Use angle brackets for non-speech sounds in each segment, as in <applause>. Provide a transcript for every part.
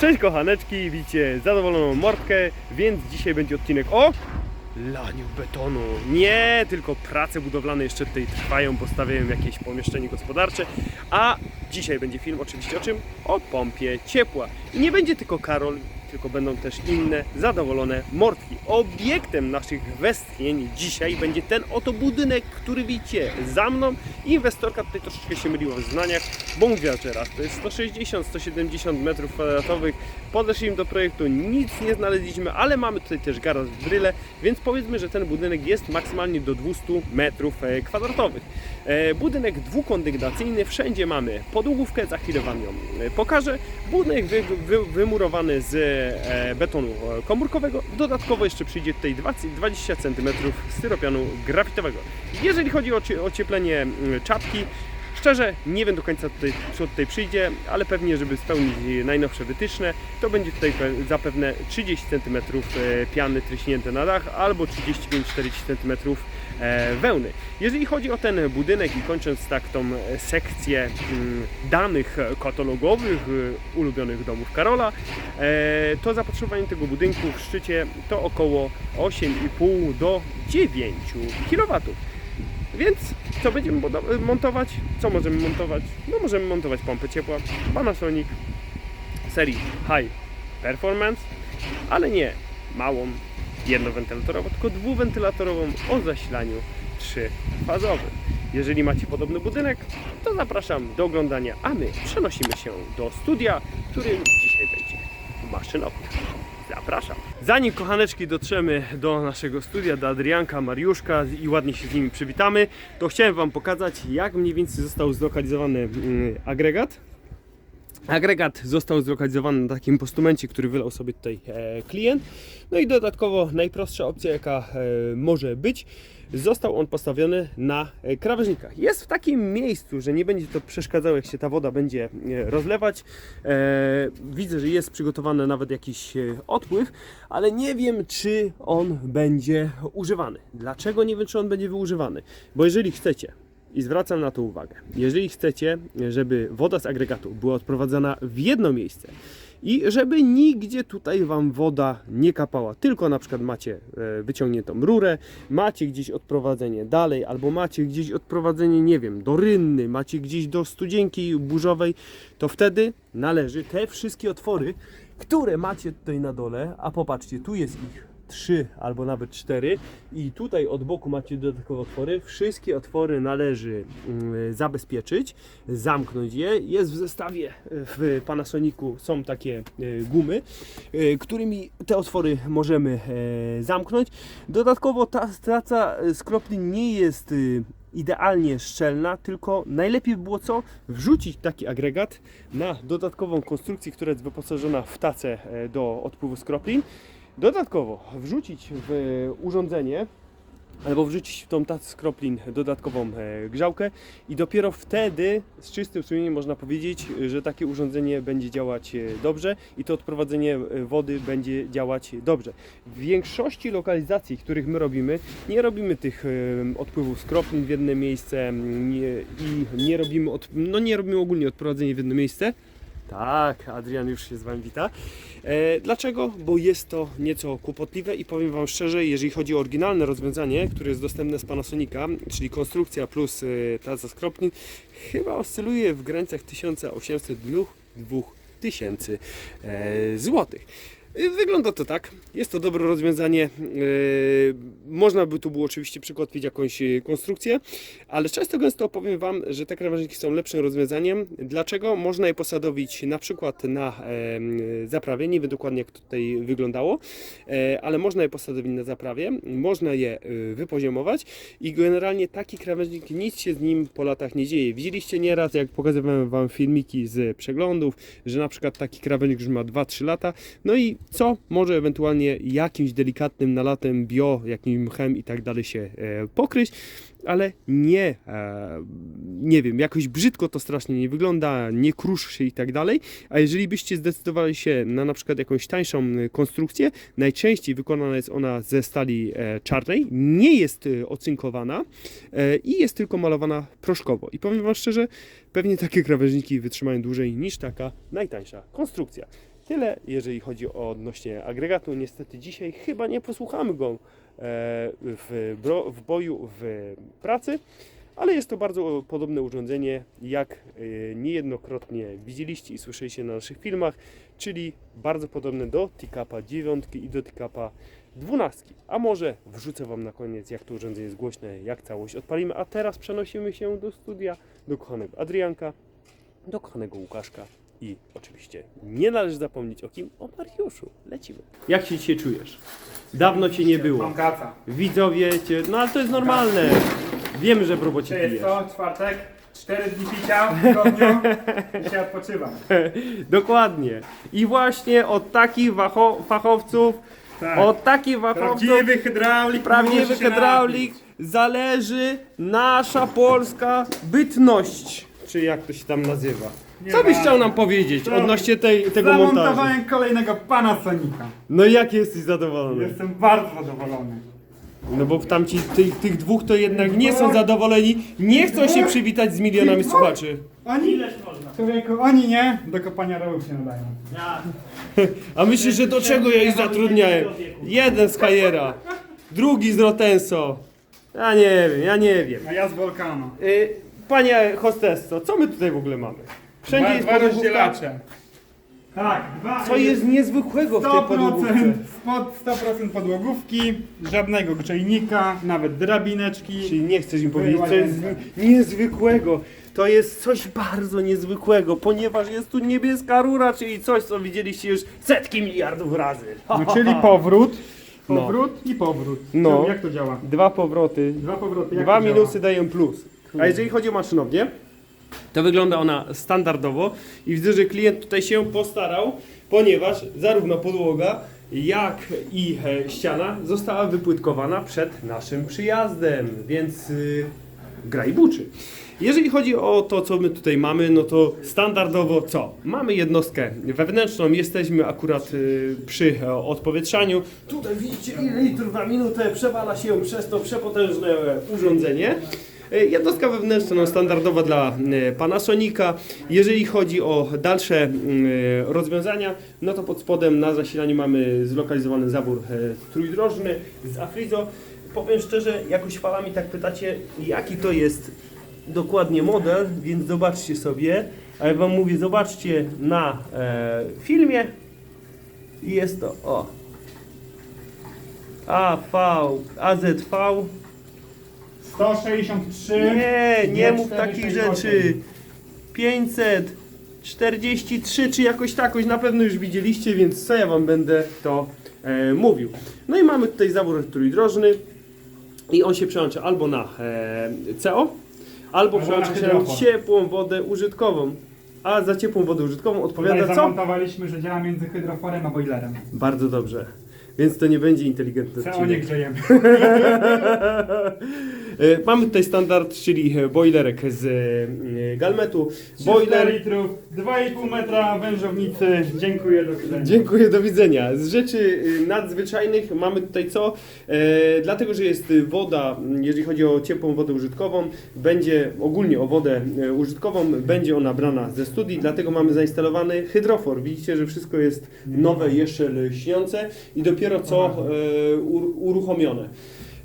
Cześć kochaneczki, widzicie zadowoloną mordkę, więc dzisiaj będzie odcinek o laniu betonu. Nie, tylko prace budowlane jeszcze tutaj trwają, bo stawiają jakieś pomieszczenie gospodarcze, a dzisiaj będzie film oczywiście o czym? O pompie ciepła. I nie będzie tylko Karol, tylko będą też inne zadowolone mordki. Obiektem naszych westchnień dzisiaj będzie ten oto budynek, który widzicie za mną. Inwestorka tutaj troszeczkę się myliła w znaniach, bo mówiła, że raz to jest 160-170 metrów kwadratowych. Podeszliśmy do projektu, nic nie znaleźliśmy, ale mamy tutaj też garaż w Bryle, więc powiedzmy, że ten budynek jest maksymalnie do 200 metrów e, kwadratowych. E, Budynek dwukondygnacyjny, wszędzie mamy podłogówkę, za chwilę Wam ją e, pokażę. Budynek wy, wy, wymurowany z betonu e, komórkowego, dodatkowo jeszcze przyjdzie tutaj 20 20 cm styropianu grafitowego. Jeżeli chodzi o cie- ocieplenie mm, czapki, Szczerze, nie wiem do końca tutaj, co tutaj przyjdzie, ale pewnie, żeby spełnić najnowsze wytyczne, to będzie tutaj pe- zapewne 30 cm e, piany tryśnięte na dach albo 35-40 cm e, wełny. Jeżeli chodzi o ten budynek i kończąc tak tą e, sekcję mm, danych katalogowych ulubionych domów Karola, to zapotrzebowanie tego budynku w szczycie to około 8,5 do 9 kW. Więc co będziemy montować? Co możemy montować? No możemy montować pompę ciepła Panasonic serii High Performance, ale nie małą jednowentylatorową, tylko dwuwentylatorową o zasilaniu trzyfazowym. Jeżeli macie podobny budynek, to zapraszam do oglądania, a my przenosimy się do studia, w którym dzisiaj będzie maszynownia. Zapraszam. Zanim kochaneczki dotrzemy do naszego studia, do Adrianka, Mariuszka i ładnie się z nimi przywitamy, to chciałem Wam pokazać, jak mniej więcej został zlokalizowany mm, agregat. Agregat został zlokalizowany na takim postumencie, który wylał sobie tutaj e, klient. No i dodatkowo najprostsza opcja, jaka e, może być, został on postawiony na e, krawężnikach. Jest w takim miejscu, że nie będzie to przeszkadzało, jak się ta woda będzie rozlewać. Widzę, że jest przygotowany nawet jakiś odpływ, ale nie wiem, czy on będzie używany. Dlaczego nie wiem, czy on będzie używany? Bo jeżeli chcecie i zwracam na to uwagę. Jeżeli chcecie, żeby woda z agregatu była odprowadzana w jedno miejsce i żeby nigdzie tutaj Wam woda nie kapała, tylko na przykład macie e, wyciągniętą rurę, macie gdzieś odprowadzenie dalej, albo macie gdzieś odprowadzenie, nie wiem, do rynny, macie gdzieś do studzienki burzowej, to wtedy należy te wszystkie otwory, które macie tutaj na dole, a popatrzcie, tu jest ich trzy albo nawet cztery i tutaj od boku macie dodatkowe otwory. Wszystkie otwory należy mm, zabezpieczyć, zamknąć je. Jest w zestawie w Panasonicu są takie e, gumy, e, którymi te otwory możemy e, zamknąć. Dodatkowo ta straca z kropli nie jest y, idealnie szczelna, tylko najlepiej by było co? Wrzucić taki agregat na dodatkową konstrukcję, która jest wyposażona w tacę e, do odpływu skroplin. Dodatkowo wrzucić w urządzenie albo wrzucić w tą tacę skroplin dodatkową e, grzałkę i dopiero wtedy z czystym sumieniem można powiedzieć, że takie urządzenie będzie działać e, dobrze i to odprowadzenie e, wody będzie działać dobrze. W większości lokalizacji, których my robimy, nie robimy tych odpływów skroplin w jedno miejsce mm, i nie robimy, od, no nie robimy ogólnie odprowadzenia w jedno miejsce. Tak, Adrian już się z Wami wita. E, dlaczego? Bo jest to nieco kłopotliwe i powiem Wam szczerze, jeżeli chodzi o oryginalne rozwiązanie, które jest dostępne z Panasonica, czyli konstrukcja plus e, taza skropnin, chyba oscyluje w granicach 1800 do 2000 e, złotych. E, Wygląda to tak. Jest to dobre rozwiązanie. E, Można by tu było oczywiście przykładać jakąś e, konstrukcję, ale często gęsto powiem Wam, że te krawężniki są lepszym rozwiązaniem. Dlaczego? Można je posadowić na przykład na zaprawie. Nie wiem dokładnie jak to tutaj wyglądało, e, ale można je posadowić na zaprawie. Można je wypoziomować i generalnie taki krawężnik nic się z nim po latach nie dzieje. Widzieliście nieraz, jak pokazywałem Wam filmiki z przeglądów, że na przykład taki krawężnik już ma 2-3 lata. No i co może ewentualnie jakimś delikatnym nalatem bio, jakim chem i tak dalej się e, pokryć, ale nie, e, nie wiem, jakoś brzydko to strasznie nie wygląda, nie kruszy się i tak dalej. A jeżeli byście zdecydowali się na na przykład jakąś tańszą e, konstrukcję, najczęściej wykonana jest ona ze stali czarnej, nie jest ocynkowana i jest tylko malowana proszkowo. I powiem Wam szczerze, pewnie takie krawężniki wytrzymają dłużej niż taka najtańsza konstrukcja. Tyle, jeżeli chodzi o odnośnie agregatu. Niestety dzisiaj chyba nie posłuchamy go e, w, bro, w boju w pracy, ale jest to bardzo podobne urządzenie, jak e, niejednokrotnie widzieliście i słyszeliście na naszych filmach, czyli bardzo podobne do Tikapa 9 i do Tikapa 12. A może wrzucę Wam na koniec, jak to urządzenie jest głośne, jak całość odpalimy. A teraz przenosimy się do studia, do kochanego Adrianka, do kochanego Łukaszka i oczywiście nie należy zapomnieć o kim? O Mariuszu. Lecimy. Jak się dzisiaj czujesz? Dawno Cię nie było. Mam kaca. Widzowie Cię... No ale to jest normalne. Wiemy, że w robocie To jest pijesz. co? Czwartek? Cztery dni picia w tygodniu. Dzisiaj odpoczywam. <laughs> Dokładnie. I właśnie od takich wacho- fachowców, Tak. od takich fachowców, Prawdziwy hydraulik. prawdziwy się hydraulik, napić. zależy nasza polska bytność. Czy jak to się tam nazywa? Co byś chciał nam powiedzieć Co? odnośnie tej, tego montażu? Zamontowałem kolejnego Panasonica. No i jak jesteś zadowolony? Jestem bardzo zadowolony. No bo tamci, tych, tych dwóch to jednak nie są zadowoleni, nie chcą się przywitać z milionami słuchaczy. Oni, człowieku, oni nie, do kopania rołów się nadają. <laughs> A myślisz, że do czego ja ich zatrudniałem? Jeden z Kajera, drugi z Rotenso. Ja nie wiem, ja nie wiem. A ja z Volcano. Y, panie hostesso, co my tutaj w ogóle mamy? Wszędzie Dwa, jest dwa rozdzielacze. Tak, dwa. Co jest niezwykłego w tej podłogówce? 100%, spod 100% podłogówki, żadnego grzejnika, nawet drabineczki. Czyli nie chcesz mi powiedzieć, co jest niezwykłego. To jest coś bardzo niezwykłego, ponieważ jest tu niebieska rura, czyli coś, co widzieliście już setki miliardów razy. No, czyli powrót, <laughs> No. powrót i powrót. No. Jak to działa? Dwa powroty, Dwa powroty, jak dwa to działa? minusy dają plus. A jeżeli chodzi o maszynownię, to wygląda ona standardowo i widzę, że klient tutaj się postarał, ponieważ zarówno podłoga, jak i e, ściana została wypłytkowana przed naszym przyjazdem, więc yy, gra i buczy. Jeżeli chodzi o to, co my tutaj mamy, no to standardowo co? Mamy jednostkę wewnętrzną, jesteśmy akurat y, przy e, odpowietrzaniu. Tutaj widzicie ile litrów na minutę przewala się przez to przepotężne e, urządzenie. E, Jednostka wewnętrzna no, standardowa dla e, Panasonica. Jeżeli chodzi o dalsze mm, e, rozwiązania, no to pod spodem na zasilaniu mamy zlokalizowany zabór e, trójdrożny z Afrizo. Powiem szczerze, jakoś falami tak pytacie, jaki to jest dokładnie model, więc zobaczcie sobie. A ja Wam mówię, zobaczcie na e, filmie. I jest to, o. AV, AZV. 163. Nie, nie mów 4, takich 6, rzeczy. 543 czy jakoś takoś na pewno już widzieliście, więc co ja wam będę to e, mówił. No i mamy tutaj zabór trójdrożny i on się przełącza albo na e, CO, albo przełącza się na ciepłą wodę użytkową. A za ciepłą wodę użytkową Tutaj odpowiada co? zamontowaliśmy, że działa między hydroforem a boilerem. Bardzo dobrze. Więc to nie będzie inteligentny CO nie grzejemy. <laughs> E, Mamy tutaj standard, czyli e, boilerek z e, galmetu. 300 Boiler. litrów, 2,5 metra wężownicy. Dziękuję, do widzenia. Dziękuję, do widzenia. Z rzeczy y, nadzwyczajnych mamy tutaj co? E, dlatego, że jest y, woda, m, jeżeli chodzi o ciepłą wodę użytkową, będzie ogólnie o wodę e, użytkową, będzie ona brana ze studii, dlatego mamy zainstalowany hydrofor. Widzicie, że wszystko jest nowe, jeszcze lśniące i dopiero co e, ur- uruchomione.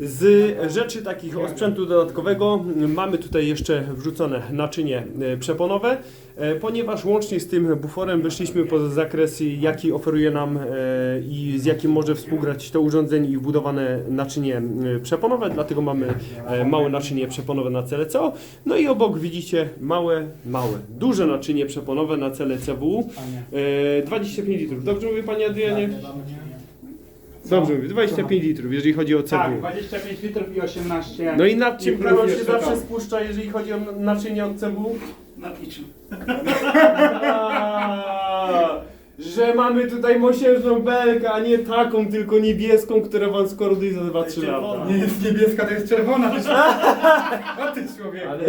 Z rzeczy takich sprzętu dodatkowego mamy tutaj jeszcze wrzucone naczynie e, przeponowe, e, ponieważ łącznie z tym buforem wyszliśmy poza zakres, jaki oferuje nam i z jakim może współgrać to urządzenie i wbudowane naczynie przeponowe, dlatego mamy małe naczynie przeponowe na cele CO. No i obok widzicie małe, małe, duże naczynie przeponowe na cele CWU. Panie. E, 25 litrów. Dobrze mówię Panie Adrianie? Dobrze mówię, 25 litrów, jeżeli chodzi o CWU. Tak, 25 litrów i 18. No i nad czym Karol się zawsze spuszcza, jeżeli chodzi o naczynie od CW? Na piczu. Że mamy tutaj mosiężną belkę, a nie taką, tylko niebieską, która wam skoroduje za 2-3 lata. Nie jest niebieska, to jest czerwona. O <laughs> ty człowiek. Ale,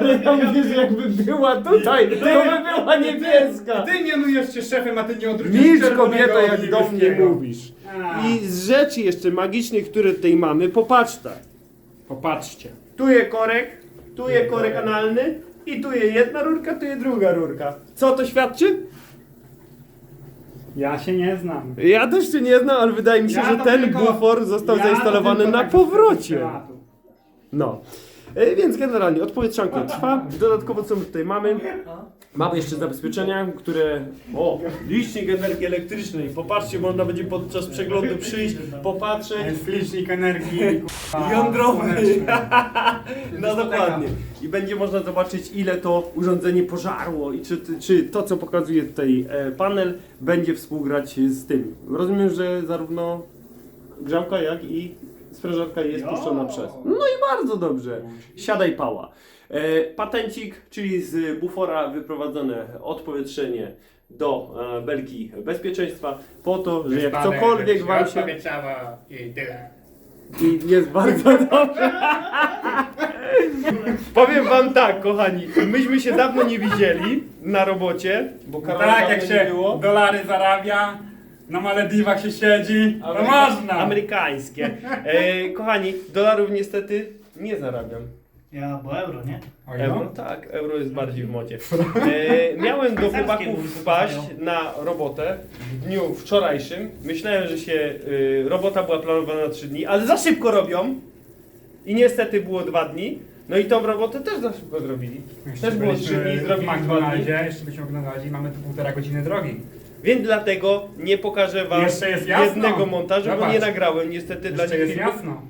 ale ja mówię, że jakby była tutaj, to by była niebieska. Ty mianujesz się szefem, a ty nie odróżnisz Milcz czerwonego kobieto, od jak do mnie niebieskiego. mówisz. A. I z rzeczy jeszcze magicznych, które tutaj mamy, popatrz tak. Popatrzcie. Tu jest korek, tu jest korek analny i tu jest jedna rurka, tu jest druga rurka. Co to świadczy? Ja się nie znam. Ja też się nie znam, ale wydaje mi się, Ja że to ten tylko- bufor został ja to zainstalowany tylko na tak powrocie. tematu. No. E, Więc generalnie odpowietrzanka trwa. Dodatkowo co my tutaj mamy? Mamy jeszcze zabezpieczenia, które... O, licznik energii elektrycznej. Popatrzcie, można będzie podczas przeglądu przyjść, popatrzeć. Jest licznik energii. kurwa, Jądrowy. No dokładnie. I będzie można zobaczyć, ile to urządzenie pożarło i czy, czy to, co pokazuje tutaj e, panel, będzie współgrać z tym. Rozumiem, że zarówno grzałka, jak i sprężarka jest puszczona przez. No i bardzo dobrze. Siadaj pała. E, patencik, czyli z bufora wyprowadzone odpowietrzenie do e, belki bezpieczeństwa, po to, że jak cokolwiek wam się... I tyle. I jest bardzo dobrze. Powiem wam tak, kochani, myśmy się dawno nie widzieli na robocie, bo No Karola tak, dawno jak nie się było. dolary zarabia, na Malediwach się siedzi, to Ameryka- można. Amerykańskie. E, kochani, dolarów niestety nie zarabiam. Ja, bo euro, nie? Euro? no. Tak, euro jest bardziej w modzie. <laughs> E, miałem do chłopaków wpaść na robotę w dniu wczorajszym. Myślałem, że się y, robota była planowana na 3 dni, ale za szybko robią. I niestety było 2 dni. No i tą robotę też za szybko zrobili. Jeszcze Też było 3 byliśmy dni, w zrobili 2 dni. McDonaldzie, jeszcze byśmy oglądali, mamy tu półtora godziny drogi. Więc dlatego nie pokażę wam Jeszcze jest jasno. jednego montażu, bo Zobacz. nie nagrałem niestety dla Jeszcze jest jasno.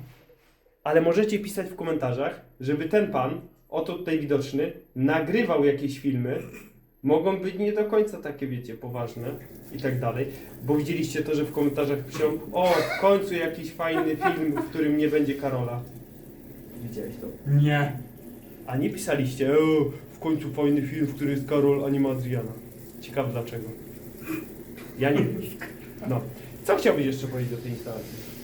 Ale możecie pisać w komentarzach, żeby ten pan, oto tutaj widoczny, nagrywał jakieś filmy. Mogą być nie do końca takie, wiecie, poważne i tak dalej. Bo widzieliście to, że w komentarzach piszą o, w końcu jakiś fajny film, w którym nie będzie Karola. Widziałeś to? Nie. A nie pisaliście, o, w końcu fajny film, w którym jest Karol, a nie ma Adriana. Ciekawe dlaczego. Ja nie wiem. <laughs> No. Co chciałbyś jeszcze powiedzieć o tej instalacji?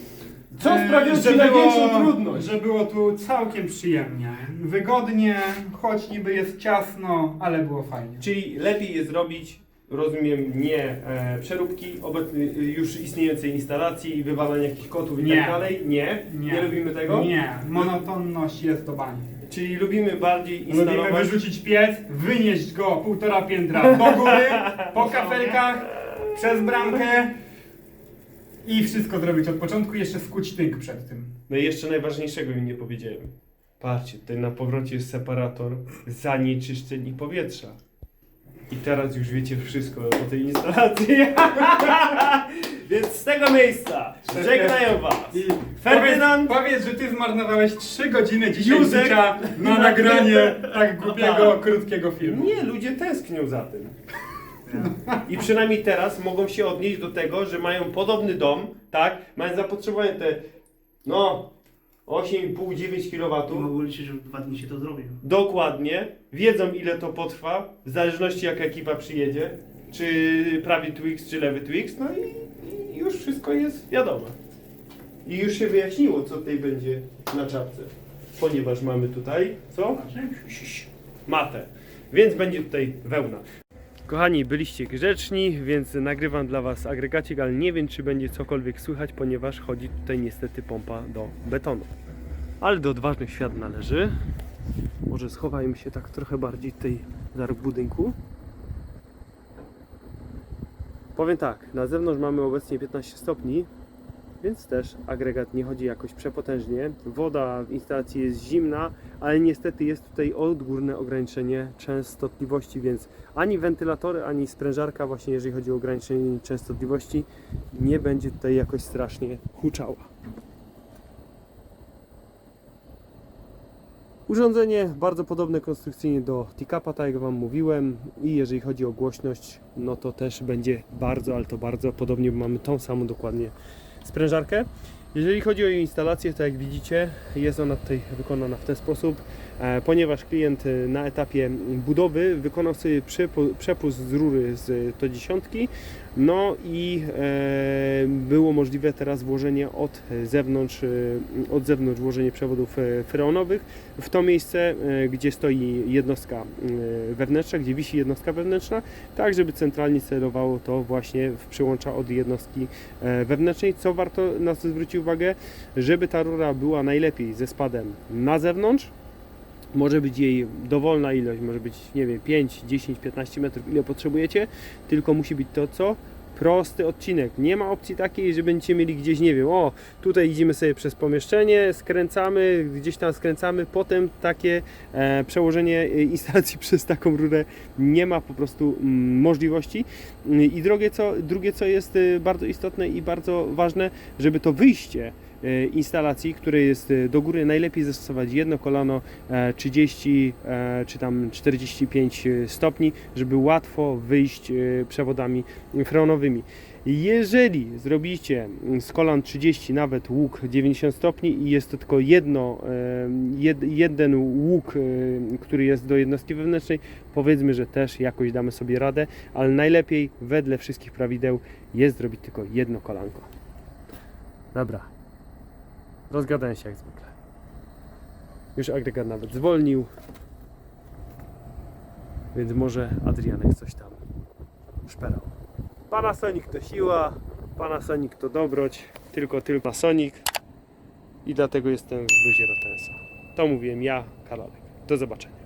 Co E, sprawiło że Ci największą było- trudność? Że było tu całkiem przyjemnie. Wygodnie, choć niby jest ciasno, ale było fajnie. Czyli lepiej jest zrobić, rozumiem, nie e, przeróbki obecnie już istniejącej instalacji i wywalania jakichś kotów i Nie. tak dalej? Nie. nie. lubimy tego? Nie, monotonność jest do bani. Czyli lubimy bardziej Lubimy instalować... wyrzucić piec, wynieść go półtora piętra do góry, po <laughs> kafelkach, przez bramkę i wszystko zrobić od początku, jeszcze skuć tynk przed tym. No i jeszcze najważniejszego mi nie powiedziałem. Patrzcie, tutaj na powrocie jest separator zanieczyszczeń powietrza. I teraz już wiecie wszystko o tej instalacji. <laughs> Więc z tego miejsca żegnają was I Ferdynand, Powiedz, powiedz, że ty zmarnowałeś 3 godziny dzisiaj Józek. życia na nagranie <laughs> tak głupiego, krótkiego filmu. Nie, ludzie tęsknią za tym. I przynajmniej teraz mogą się odnieść do tego, że mają podobny dom, tak? Mają zapotrzebowanie te, no, 8,5-9 I kW. mogło liczyć, że w dwa dni się to zrobi. Dokładnie. Wiedzą ile to potrwa, w zależności jaka ekipa przyjedzie. Czy prawy Twix, czy lewy Twix. No i, i już wszystko jest wiadomo. I już się wyjaśniło, co tutaj będzie na czapce. Ponieważ mamy tutaj, co? matę. Więc będzie tutaj wełna. Kochani, byliście grzeczni, więc nagrywam dla Was agregacik, ale nie wiem, czy będzie cokolwiek słychać, ponieważ chodzi tutaj niestety pompa do betonu. Ale do odważnych świat należy. Może schowajmy się tak trochę bardziej tutaj za róg budynku. Powiem tak, na zewnątrz mamy obecnie 15 stopni, więc też agregat nie chodzi jakoś przepotężnie. Woda w instalacji jest zimna, ale niestety jest tutaj odgórne ograniczenie częstotliwości, więc ani wentylatory, ani sprężarka, właśnie jeżeli chodzi o ograniczenie częstotliwości, nie będzie tutaj jakoś strasznie huczała. Urządzenie bardzo podobne konstrukcyjnie do Tikapa, tak jak Wam mówiłem i jeżeli chodzi o głośność, no to też będzie bardzo, ale to bardzo podobnie, bo mamy tą samą dokładnie sprężarkę. Jeżeli chodzi o jej instalację, to jak widzicie, jest ona tutaj wykonana w ten sposób, ponieważ klient e, na etapie budowy wykonał sobie przepu- przepust z rury z to dziesiątki, no i e, było możliwe teraz włożenie od zewnątrz, e, od zewnątrz włożenie przewodów e, freonowych w to miejsce, e, gdzie stoi jednostka e, wewnętrzna, gdzie wisi jednostka wewnętrzna, tak żeby centralnie celowało to właśnie w przyłącza od jednostki e, wewnętrznej. Co warto na co zwrócić uwagę, żeby ta rura była najlepiej ze spadem na zewnątrz. Może być jej dowolna ilość, może być, nie wiem, 5, 10, 15 metrów, ile potrzebujecie, tylko musi być to, co prosty odcinek. Nie ma opcji takiej, że będziecie mieli gdzieś, nie wiem, o, tutaj idziemy sobie przez pomieszczenie, skręcamy, gdzieś tam skręcamy, potem takie e, przełożenie e, instalacji <laughs> przez taką rurę nie ma po prostu mm, możliwości. I drugie co, drugie, co jest e, bardzo istotne i bardzo ważne, żeby to wyjście instalacji, które jest e, do góry, najlepiej zastosować jedno kolano e, 30 e, czy tam 45 stopni, żeby łatwo wyjść e, przewodami freonowymi. Jeżeli zrobicie z kolan 30 nawet łuk 90 stopni i jest to tylko jedno, e, jed, jeden łuk, e, który jest do jednostki wewnętrznej, powiedzmy, że też jakoś damy sobie radę, ale najlepiej wedle wszystkich prawideł jest zrobić tylko jedno kolanko. Dobra. Rozgadałem się jak zwykle. Już agregat nawet zwolnił. Więc może Adrianek coś tam szperał. Panasonic to siła, Panasonic to dobroć, tylko tylko Panasonic i dlatego jestem w bluzie Rotensa. To mówiłem ja, Karolek. Do zobaczenia.